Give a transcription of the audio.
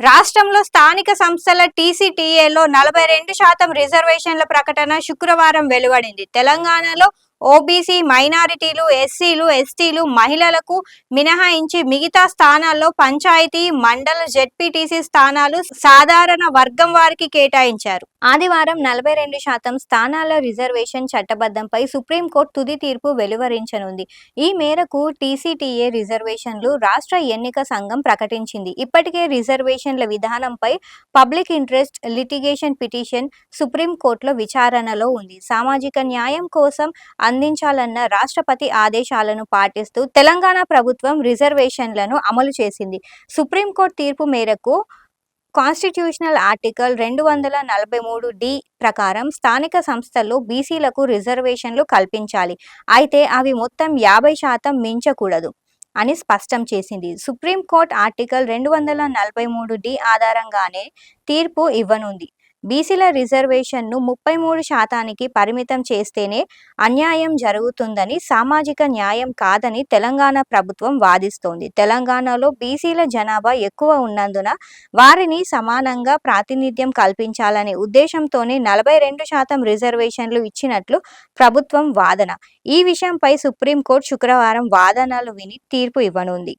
రాష్ట్రంలో స్థానిక సంస్థల టీసీటీఏలో నలభై రెండు శాతం రిజర్వేషన్ల ప్రకటన శుక్రవారం వెలువడింది. తెలంగాణలో ఓబీసీ మైనారిటీలు ఎస్సీలు ఎస్టీలు మహిళలకు మినహాయించి మిగతా స్థానాల్లో పంచాయతీ మండల జెడ్పీటీసీ స్థానాలు సాధారణ వర్గం వారికి కేటాయించారు. ఆదివారం నలభై రెండు శాతం స్థానాల రిజర్వేషన్ చట్టబద్ధంపై సుప్రీంకోర్టు తుది తీర్పు వెలువరించనుంది. ఈ మేరకు టీసీటీఏ రిజర్వేషన్లు రాష్ట్ర ఎన్నిక సంఘం ప్రకటించింది. ఇప్పటికే రిజర్వేషన్ల విధానంపై పబ్లిక్ ఇంట్రెస్ట్ లిటిగేషన్ పిటిషన్ సుప్రీంకోర్టులో విచారణలో ఉంది. సామాజిక న్యాయం కోసం అందించాలన్న రాష్ట్రపతి ఆదేశాలను పాటిస్తూ తెలంగాణ ప్రభుత్వం రిజర్వేషన్లను అమలు చేసింది. సుప్రీంకోర్టు తీర్పు మేరకు కాన్స్టిట్యూషనల్ ఆర్టికల్ రెండు వందల నలభై మూడు డి ప్రకారం స్థానిక సంస్థల్లో బీసీలకు రిజర్వేషన్లు కల్పించాలి. అయితే అవి మొత్తం యాభై శాతం మించకూడదు అని స్పష్టం చేసింది. సుప్రీంకోర్టు ఆర్టికల్ రెండు వందల నలభై మూడు డి ఆధారంగానే తీర్పు ఇవ్వనుంది. బీసీల రిజర్వేషన్ను ముప్పై మూడు శాతానికి పరిమితం చేస్తేనే అన్యాయం జరుగుతుందని సామాజిక న్యాయం కాదని తెలంగాణ ప్రభుత్వం వాదిస్తోంది. తెలంగాణలో బీసీల జనాభా ఎక్కువ ఉన్నందున వారిని సమానంగా ప్రాతినిధ్యం కల్పించాలనే ఉద్దేశంతోనే నలభై రెండు శాతం రిజర్వేషన్లు ఇచ్చినట్లు ప్రభుత్వం వాదన. ఈ విషయంపై సుప్రీంకోర్టు శుక్రవారం వాదనలు విని తీర్పు ఇవ్వనుంది.